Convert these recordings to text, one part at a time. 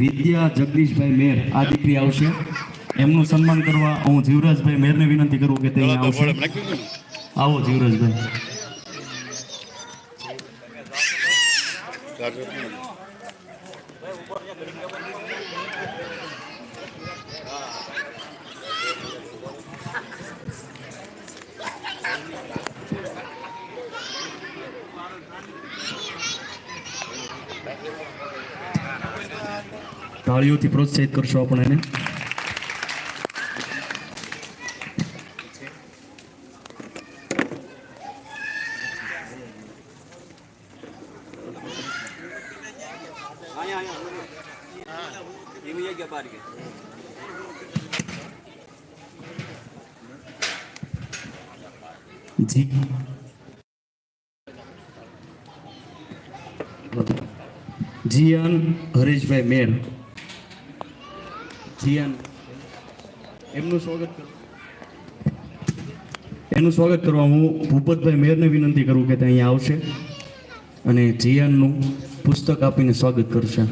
વિદ્યા જગદીશભાઈ મેર આ દીકરી આવશે. એમનું સન્માન કરવા હું જીવરાજભાઈ મેરને વિનંતી કરું કે તે આવશે. આવો જીવરાજભાઈ. તાળીઓથી પ્રોત્સાહિત કરશો આપણે એને એવી જગ્યા બાર કે જી જીયાન હરેશભાઈ મેર જીયાન. એમનું સ્વાગત કરો. એનું સ્વાગત કરવા હું ભૂપતભાઈ મેરને વિનંતી કરું કે તે અહીંયા આવશે અને જીયાનનું પુસ્તક આપીને સ્વાગત કરશે.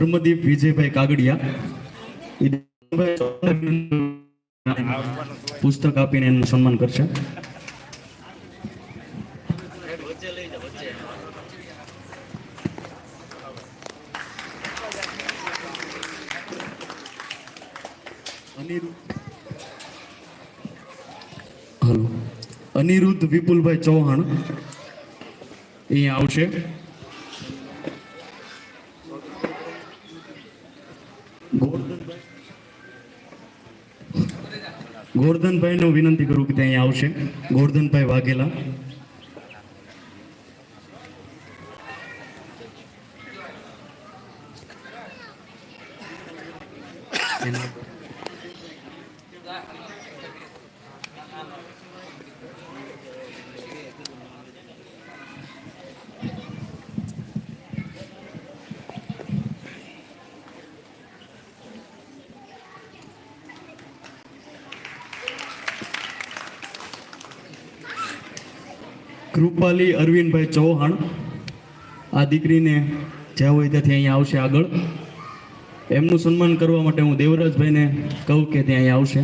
ધર્મદીપ વિજયભાઈ કાગડિયા. પુસ્તક આપીને એનું સન્માન કરશે. અનિરુદ્ધ વિપુલભાઈ ચૌહાણ. અહીંયા આવશે. ગોરધનભાઈ હું વિનંતી કરું કે ત્યાં આવશે. ગોરધનભાઈ વાઘેલા. કૃપાલી અરવિંદભાઈ ચૌહાણ. આ દીકરીને જ્યાં હોય ત્યાંથી અહીંયા આવશે આગળ. એમનું સન્માન કરવા માટે હું દેવરાજભાઈને કહું કે ત્યાં અહીંયા આવશે.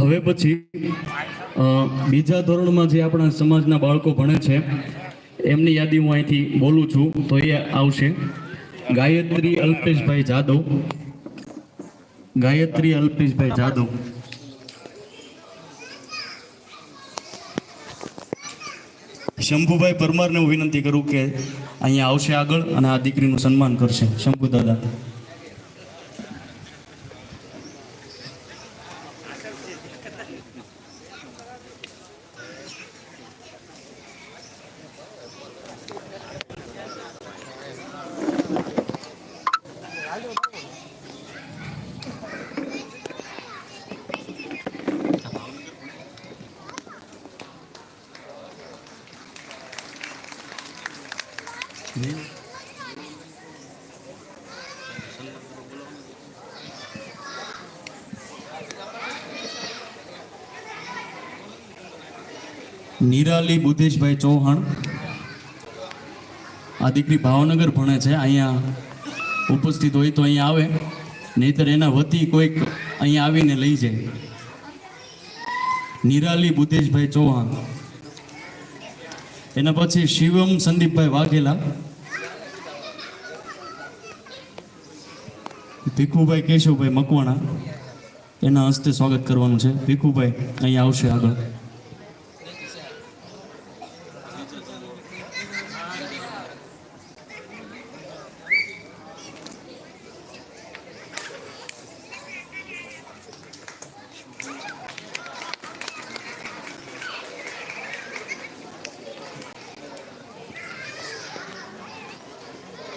હવે પછી બીજા ધોરણમાં જે આપણા સમાજના બાળકો ભણે છે, એમની યાદી હું અહીંથી બોલું છું, તો એ આવશે. ગાયત્રી અલ્પેશભાઈ જાદવ. ગાયત્રી અલ્પેશભાઈ જાદવ. શંભુભાઈ પરમારને હું વિનંતી કરું કે અહીંયા આવશે આગળ અને આ દીકરીનું સન્માન કરશે. શંભુ દાદા. નિરાલી બુધેશભાઈ ચૌહાણ. આ દીકરી ભાવનગર ભણે છે, અહીંયા ઉપસ્થિત હોય તો અહીંયા આવે. નહીતર એના વતી કોઈક અહીંયા આવીને લઈ જાય. નિરાલી બુધેશભાઈ ચૌહાણ. એના પછી શિવમ સંદીપભાઈ વાઘેલા. ભીખુભાઈ કેશવભાઈ મકવાણા. એના હસ્તે સ્વાગત કરવાનું છે. ભીખુભાઈ, અહીંયા આવશે આગળ.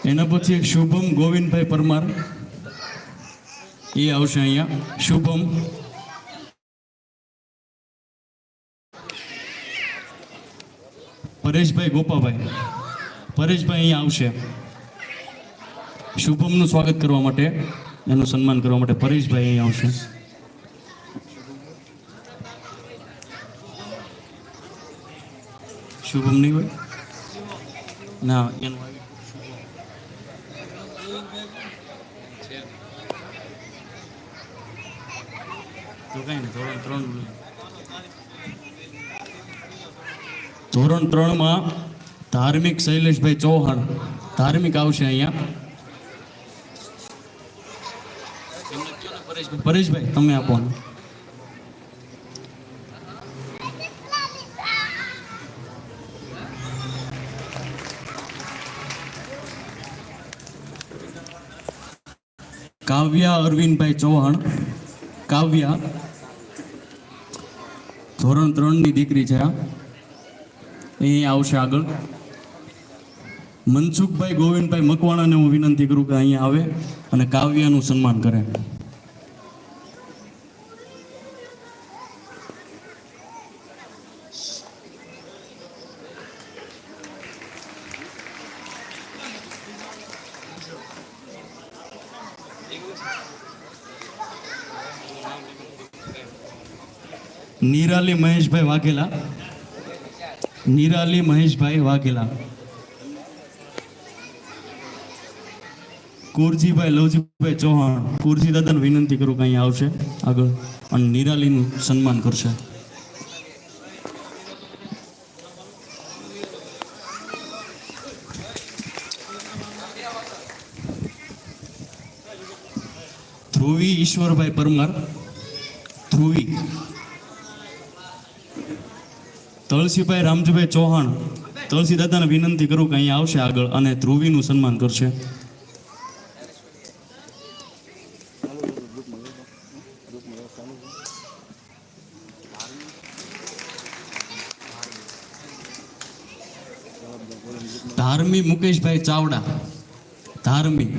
એના પછી એક શુભમ ગોવિંદભાઈ પરમાર. એ આવશે અહીંયા. શુભમ. પરેશભાઈ ગોપાભાઈ. પરેશભાઈ અહીંયા આવશે. શુભમનું સ્વાગત કરવા માટે, એનું સન્માન કરવા માટે પરેશભાઈ અહીંયા આવશે. શુભમ નહીં હોય? ના, એનું તો ધોરણ ત્રણ ધોરણ ધાર્મિક શૈલેષભાઈ ચૌહાણ. ધાર્મિક આવશે અહીંયા. પરેશભાઈ? તમે આપો કાવ્યા અરવિંદભાઈ ચૌહાણ. કાવ્યા ધોરણ ત્રણની દીકરી છે. આ એ આવશે આગળ. મનસુખભાઈ ગોવિંદભાઈ મકવાણાને હું વિનંતી કરું કે અહીંયા આવે અને કાવ્યનું સન્માન કરે. નિરાલી મહેશભાઈ વાઘેલા. નિરાલી મહેશભાઈ વાઘેલા. કુરજીભાઈ લવજીભાઈ ચૌહાણ. કુરજી દાદાને વિનંતી કરું કે અહીંયા આવશે આગળ અને નિરાલીનું સન્માન કરશે. ધ્રુવી ઈશ્વરભાઈ પરમાર. ધ્રુવી. તળસીભાઈ રામજીભાઈ ચૌહાણ તુલસી દાદાને વિનંતી કરું કે અહીંયા આવશે આગળ અને ધ્રુવીનું સન્માન કરશે. ધાર્મી મુકેશભાઈ ચાવડા. ધાર્મી.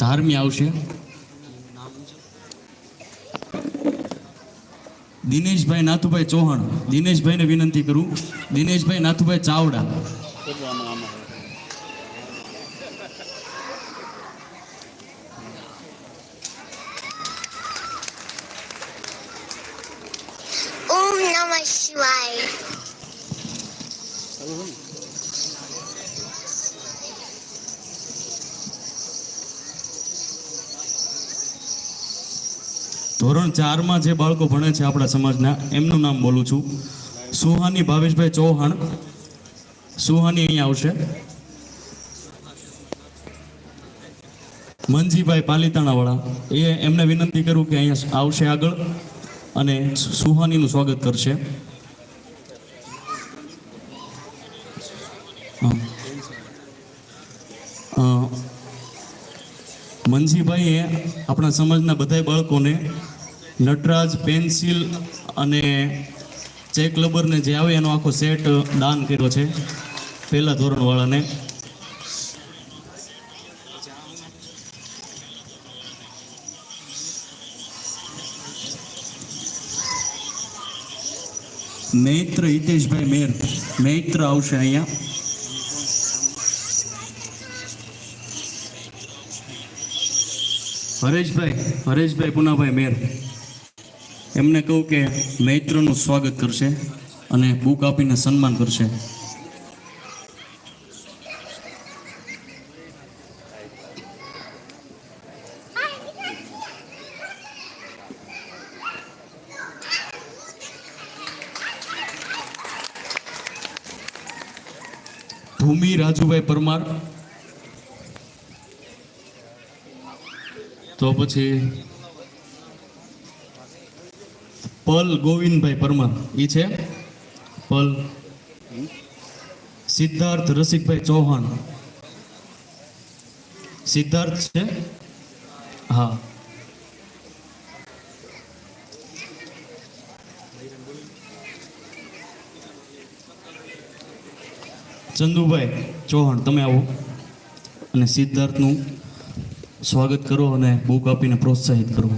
ધાર્મી આવશે. દિનેશભાઈ નાથુભાઈ ચૌહાણ દિનેશભાઈને વિનંતી કરું દિનેશભાઈ નાથુભાઈ ચાવડા. ઓમ નમઃ શિવાય. ધોરણ ચારમાં જે બાળકો ભણે છે આપણા સમાજના, એમનું નામ બોલું છું. સુહાની ભાવેશભાઈ ચૌહાણ. સુહાની અહીંયા આવશે. મનજીભાઈ પાલિતાણાવાળા. એ એમને વિનંતી કરું કે અહીંયા આવશે આગળ અને સુહાનીનું સ્વાગત કરશે. મનજીભાઈએ આપણા સમાજના બધાય બાળકોને નટરાજ પેન્સિલ અને ચેક લબરને જે આવે એનો આખો સેટ દાન કર્યો છે પહેલા ધોરણવાળાને. મૈત્ર હિતેશભાઈ મેર. મૈત્ર આવશે અહીંયા. હરેશભાઈ હરેશભાઈ પુનાભાઈ મેર. એમને કહું કે મૈત્રનું સ્વાગત કરશે અને બુક આપીને સન્માન કરશે. ભૂમિ રાજુભાઈ પરમાર. તો પછી પલ ગોવિંદભાઈ પરમાર. એ છે? પલ. સિદ્ધાર્થ રસિકભાઈ ચૌહાણ. સિદ્ધાર્થ છે? હા. ચંદુભાઈ ચૌહાણ, તમે આવો. અને સિદ્ધાર્થનું સ્વાગત કરો અને બુક આપીને પ્રોત્સાહિત કરો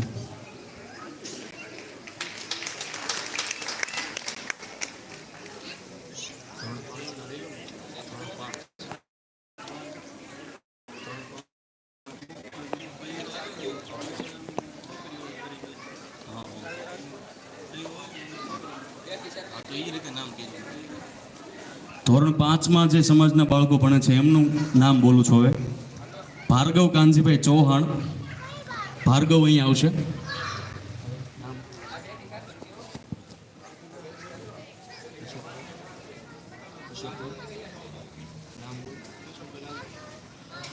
ધોરણ પાંચમાં જે સમાજના બાળકો ભણે છે એમનું નામ બોલું છું હવે. ભાર્ગવ કાનજીભાઈ ચૌહાણ. ભાર્ગવ અહીં આવશે.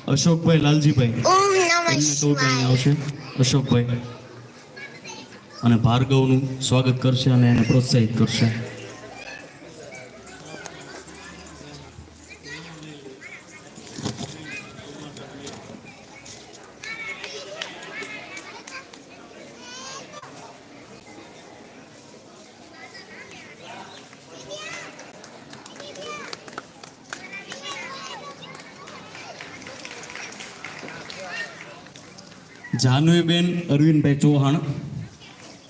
અશોકભાઈ લાલજીભાઈ. એમને અહીં આવશે. અશોકભાઈ. અને ભાર્ગવનું સ્વાગત કરશે અને એને પ્રોત્સાહિત કરશે. જાહ્નવીબેન અરવિંદભાઈ ચૌહાણ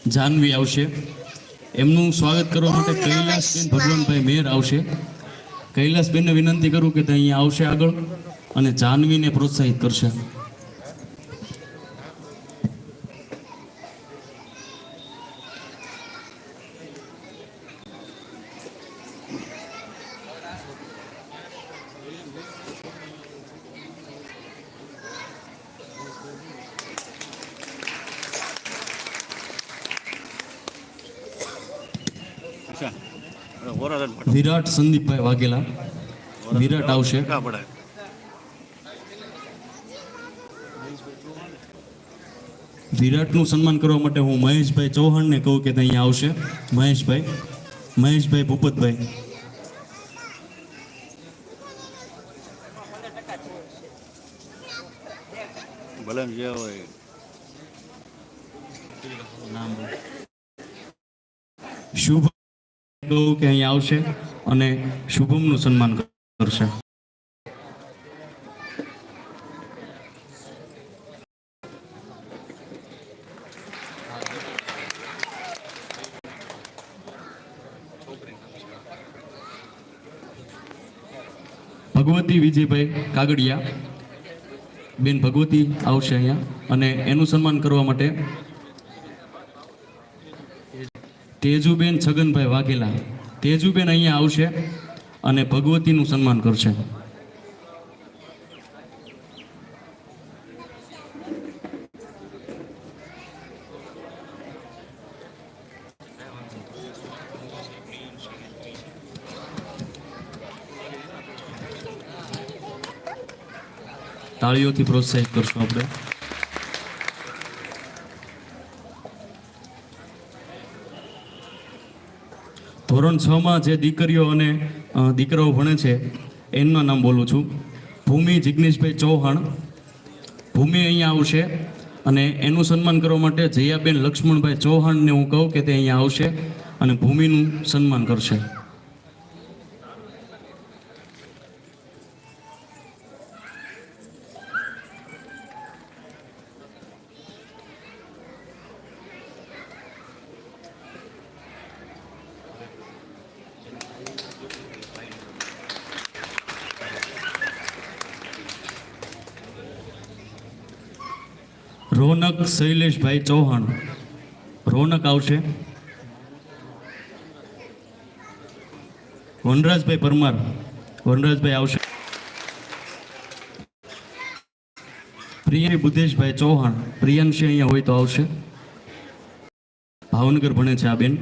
જાહ્નવી આવશે. એમનું સ્વાગત કરવા માટે કૈલાસબેન ભગવાનભાઈ મેર આવશે. કૈલાસબેનને વિનંતી કરું કે તે અહીંયા આવશે આગળ અને જાહ્નવીને પ્રોત્સાહિત કરશે. વિરાટ સંદીપભાઈ વાઘેલા. વિરાટ આવશે. વિરાટનું સન્માન કરવા માટે હું મહેશભાઈ ચૌહાણને કહું કે અહીંયા આવશે. મહેશભાઈ મહેશભાઈ ભૂપતભાઈ. ભલે જે હોય. શુભ કહું કે અહીંયા આવશે. અને શુભમનું સન્માન કરશે. ભગવતી વિજયભાઈ કાગડિયા. બેન ભગવતી આવશે અહીંયા અને એનું સન્માન કરવા માટે તેજુબેન છગનભાઈ વાઘેલા. તેજુબેન અહીંયા આવશે અને ભગવતીનું સન્માન કરશે. તાળીઓથી પ્રોત્સાહિત કરશું આપણે. ધોરણ છ માં જે દીકરીઓ અને દીકરાઓ ભણે છે, એમના નામ બોલું છું. ભૂમિ જિગ્નેશભાઈ ચૌહાણ. ભૂમિ અહીંયા આવશે અને એનું સન્માન કરવા માટે જયાબેન લક્ષ્મણભાઈ ચૌહાણને હું કહું કે તે અહીંયા આવશે અને ભૂમિનું સન્માન કરશે રોનક શૈલેષભાઈ ચૌહાણ, રોનક આવશે. વનરાજભાઈ પરમાર, વનરાજભાઈ આવશે. પ્રિય બુદ્ધેશભાઈ ચૌહાણ, પ્રિયાંશી અહીંયા હોય તો આવશે. ભાવનગર ભણે છે આ બેન.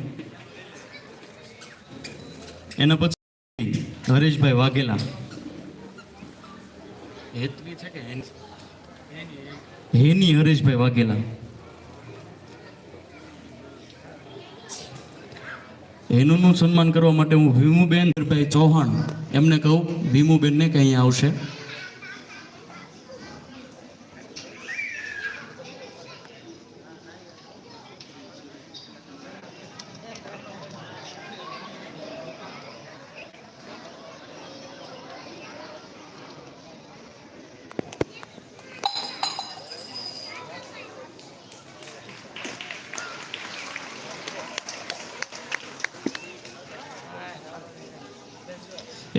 એના પછી હરેશભાઈ વાઘેલા. હેતવી છે કે હેની? હરેશભાઈ વાઘેલા હેનુનું સન્માન કરવા માટે હું ભીમુબેન ચૌહાણ, એમને કહું ભીમુબેનને કે અહીંયા આવશે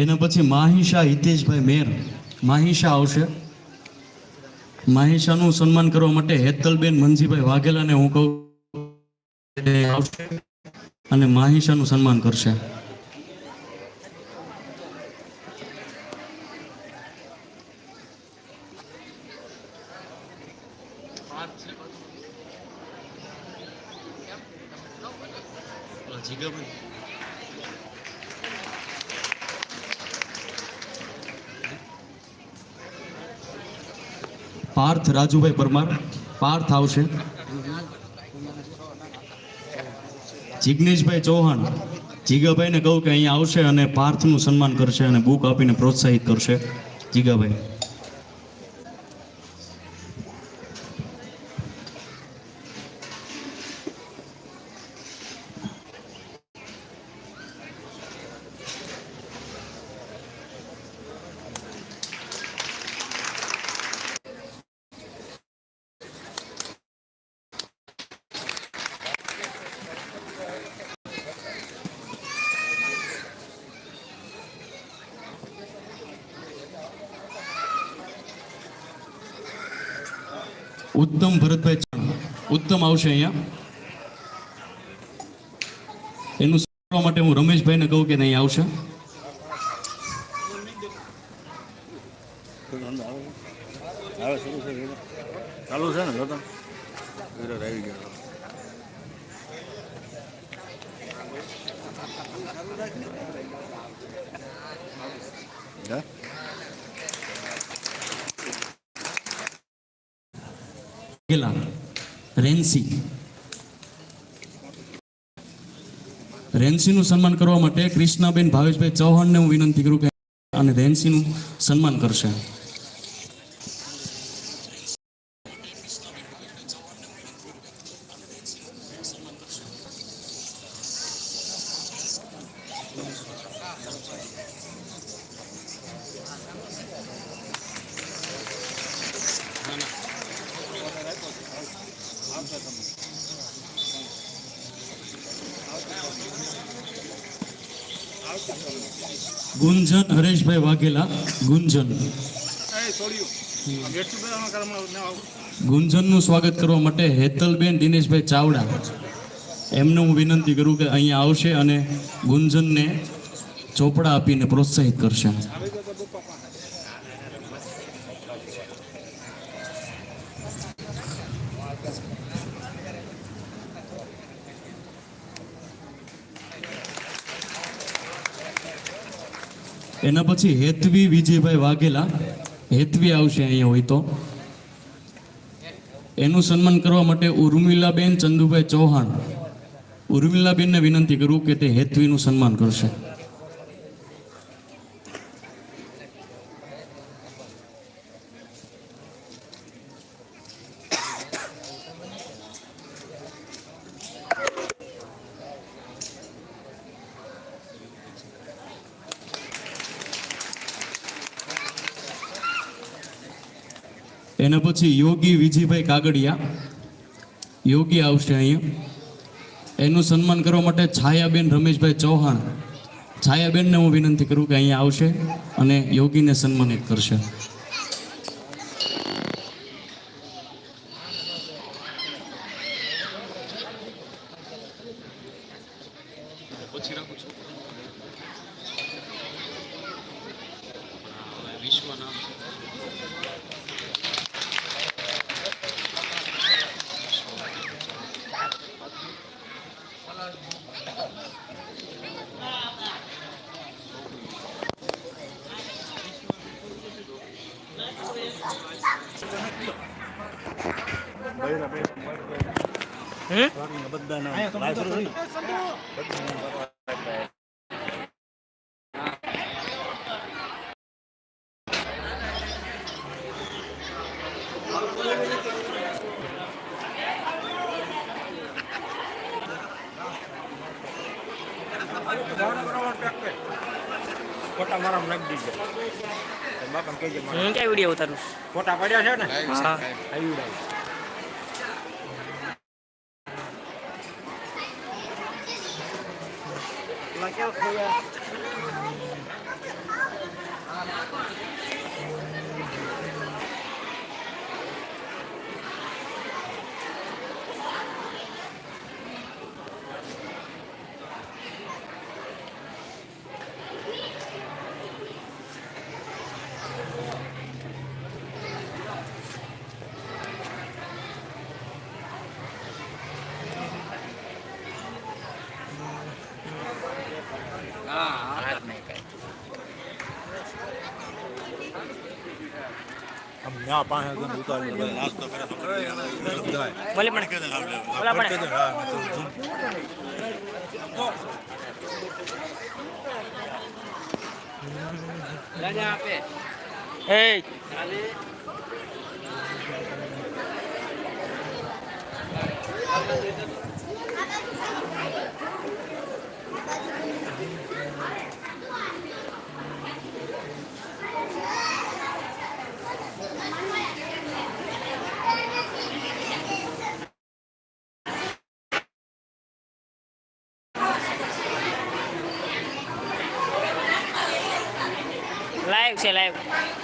એના પછી માહિષા હિતેશભાઈ મેર. માહિષા આવશે. માહિશાનું સન્માન કરવા માટે હેતલબેન મનજીભાઈ વાઘેલાને હું કહું આવશે અને માહિશાનું સન્માન કરશે. પાર્થ રાજુભાઈ પરમાર, પાર્થ આવશે. જિગ્નેશભાઈ ચૌહાણ, જીગાભાઈને કહું કે અહીંયા આવશે અને પાર્થનું સન્માન કરશે અને બુક આપીને પ્રોત્સાહિત કરશે. જીગાભાઈ. ઉત્તમ ભરતભાઈ ચાવડા ઉત્તમ આવશે અહીંયા. એનું સાંભળવા માટે હું રમેશભાઈને કહું કે નહીં આવશે? ચાલુ છે ને જોતો વીડિયો આવી ગયો હે ગેલા રેન્સી રેન્સીનું સન્માન કરવા માટે કૃષ્ણાબેન ભાવેશભાઈ ચૌહાણને હું વિનંતી કરું કે અને રેન્સીનું સન્માન કરશે ગુંજન હરેશભાઈ વાઘેલા ગુંજન. ગુંજનનું સ્વાગત કરવા માટે હેતલબેન દિનેશભાઈ ચાવડા. એમને હું વિનંતી કરું કે અહીંયા આવશે અને ગુંજનને ચોપડા આપીને પ્રોત્સાહિત કરશે. એના પછી હેતવી વિજયભાઈ વાઘેલા. હેતવી આવશે અહીંયા હોય તો. એનું સન્માન કરવા માટે ઉર્મિલાબેન ચંદુભાઈ ચૌહાણ. ઉર્મિલાબેનને વિનંતી કરું કે તે હેતવીનું સન્માન કરશે. એના પછી યોગી વિજયભાઈ કાગડિયા. યોગી આવશે અહીંયા. એનું સન્માન કરવા માટે છાયાબેન રમેશભાઈ ચૌહાણ. છાયાબેનને હું વિનંતી કરું કે અહીંયા આવશે અને યોગીને સન્માનિત કરશે. બધાના. ફોટા મારા નાખી હું કઈ વીડિયો ઉતારું? ફોટા પડ્યા છે ને? આવી ને ઉતારી તો કરી દેવાનો. ભલે પણ. ઓલા પણ. હા, ઝૂમ. એ લાઈવ છે લાઈવ.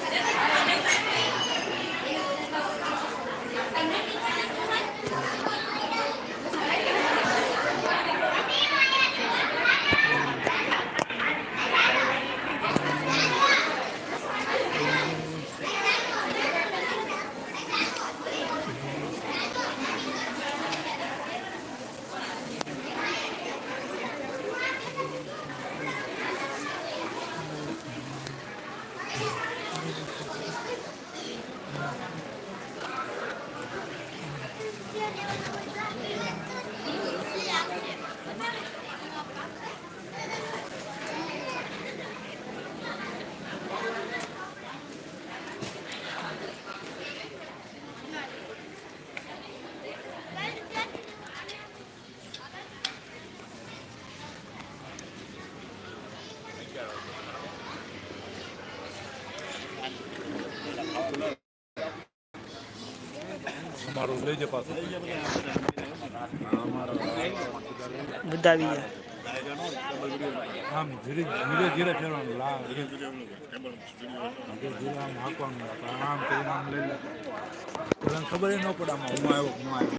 અમારું લઈ જાય પાછું. બધા આવી ગયા આમ ધીરે ધીરે ધીરે ફેરવાનું લા ધીરે ધીરે. આમ હાંકવાનું આમ કરીને આમ લઈ લે. ખબર ન પડે આમાં હું આવ્યો હું આવ્યો.